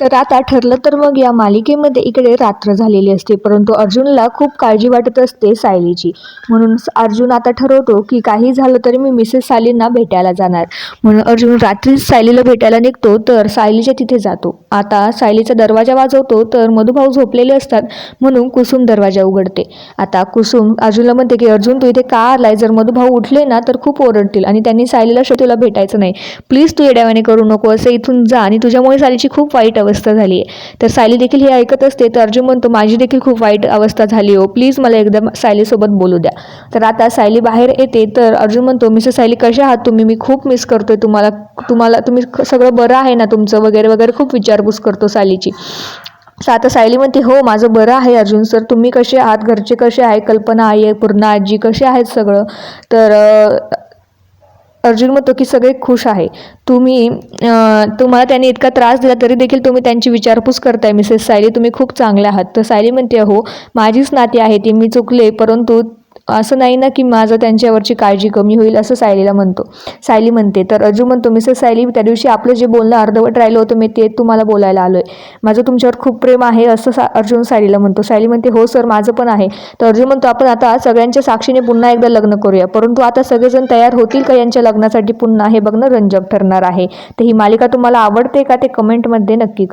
तर आता ठरलं तर मग या मालिकेमध्ये इकडे रात्र झालेली असते. परंतु अर्जुनला खूप काळजी वाटत असते सायलीची. म्हणून अर्जुन आता ठरवतो की काही झालं तरी मी मिसेस सायलींना भेटायला जाणार. म्हणून अर्जुन रात्रीच सायलीला भेटायला निघतो तर सायलीच्या तिथे जातो. आता सायलीचा दरवाजा वाजवतो तर मधुभाऊ झोपलेले असतात म्हणून कुसुम दरवाजा उघडते. आता कुसुम अर्जुनला म्हणते की अर्जुन तू इथे का आलाय? जर मधुभाऊ उठले ना तर खूप ओरडतील आणि त्यांनी सायलीला शो तुला भेटायचं नाही. प्लीज तू येड्यावाने करू नको असं इथून जा आणि तुझ्यामुळे सायलीची खूप वाईट अवस्था झाली आहे. तर सायली देखील हे ऐकत असते तर अर्जुन म्हणतो माझी देखील खूप वाईट अवस्था झाली हो प्लीज मला एकदम सायलीसोबत बोलू द्या. तर आता सायली बाहेर येते तर अर्जुन म्हणतो मिसेस सायली कशा आहात तुम्ही? मी खूप मिस करतोय तुम्हाला तुम्हाला तुम्ही सगळं बरं आहे ना तुमचं? वगैरे वगैरे खूप विचारपूस करतो सायलीची. आता सायली म्हणते हो माझं बरं आहे अर्जुन सर तुम्ही कसे आहात? घरचे कसे आहे कल्पना आई पूर्ण आजी कसे आहेत सगळं? तर अर्जुन म्हणतो की सगळे खुश आहे. तुम्ही तुम्हाला त्यांनी इतका त्रास दिला तरी देखील तुम्ही त्यांची विचारपूस करताय मिसेस सायली. तुम्ही खूप चांगल्या आहात. तर सायली म्हणते हो माझीच नाती आहे ती. मी चुकले परंतु असं नाही ना की माझं त्यांच्यावरची काळजी कमी होईल असं सायलीला म्हणतो. सायली म्हणते तर अजू म्हणतो मिसेस सायली त्या दिवशी आपलं जे बोलणं अर्धवट राहिलं होतं मी ते तुम्हाला बोलायला आलो आहे माझं तुमच्यावर खूप प्रेम आहे असं सा अर्जुन सायलीला म्हणतो. सायली म्हणते हो सर माझं पण आहे. तर अर्जुन म्हणतो आपण आता सगळ्यांच्या साक्षीने पुन्हा एकदा लग्न करूया. परंतु आता सगळेजण तयार होतील का यांच्या लग्नासाठी पुन्हा? हे बघणं रंजक ठरणार आहे. तर ही मालिका तुम्हाला आवडते का ते कमेंटमध्ये नक्की